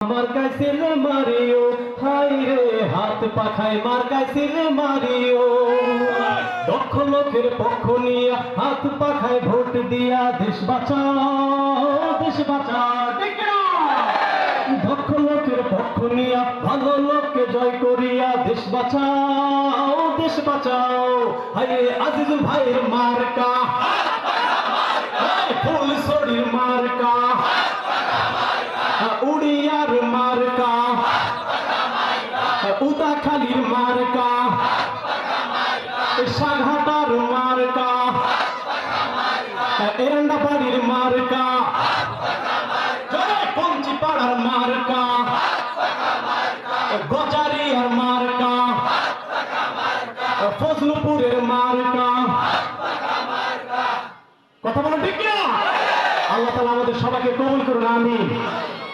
আমার কাছে Mario high রে, হাত পাখায় মার কাছে মারিও। দক্ষ লোকের পক্ষ নিয়ে হাত পাখায় ভোট দিয়া দেশ বাঁচাও দেশ বাঁচাও। দক্ষ লোকের পক্ষ নিয়া ভালো লোককে জয় করিয়া দেশ বাঁচাও দেশ বাঁচাও। হাই আজিজুল ভাইয়ের মার্কা ফুল সরির মার্কা। উদাখালির মার্কা। সাঘাটার মার্কা। এরান্ডা বাড়ির মার্কা। পাড়ার মার্কা। গজারিয়ার মার্কা। ফজলুপুরের মার্কা। কথা বলো ঠিক না আল্লাহ তালা আমাদের সবাইকে কবুল করুন আমি